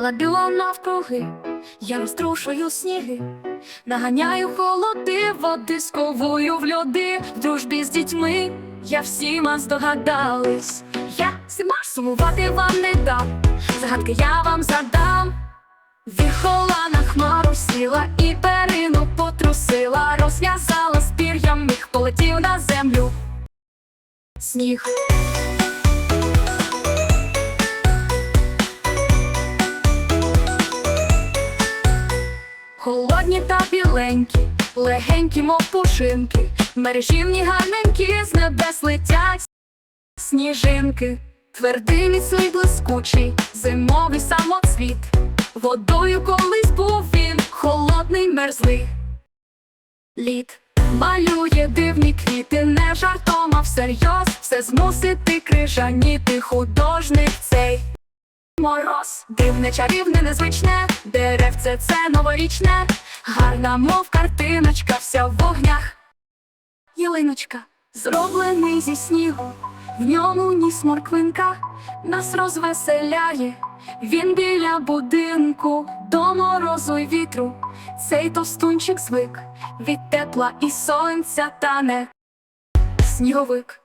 Ладило навкруги, я розтрушую сніги, наганяю холоди, води сковую в льоди, в дружбі з дітьми я всіма здогадались. Я всіма сумувати вам не дам, загадки я вам задам. Віхола на хмару сіла і перину потрусила, розв'язала з пір'ям міг, полетів на землю. Сніг. Холодні та біленькі, легенькі, мов пушинки, мережівні гарненькі, з небес летять сніжинки, твердий міцний блискучий, зимовий самоцвіт, водою колись був він, холодний мерзлий. Лід малює дивні квіти, не жартом, а всерйоз. Все змусити крижаніти художник цей. Мороз, дивне, чарівне, незвичне, деревце це новорічне, гарна, мов картиночка, вся в вогнях. Ялиночка, зроблений зі снігу, в ньому ніс морквинка, нас розвеселяє, він біля будинку, до морозу й вітру, цей товстунчик звик, від тепла і сонця тане. Сніговик.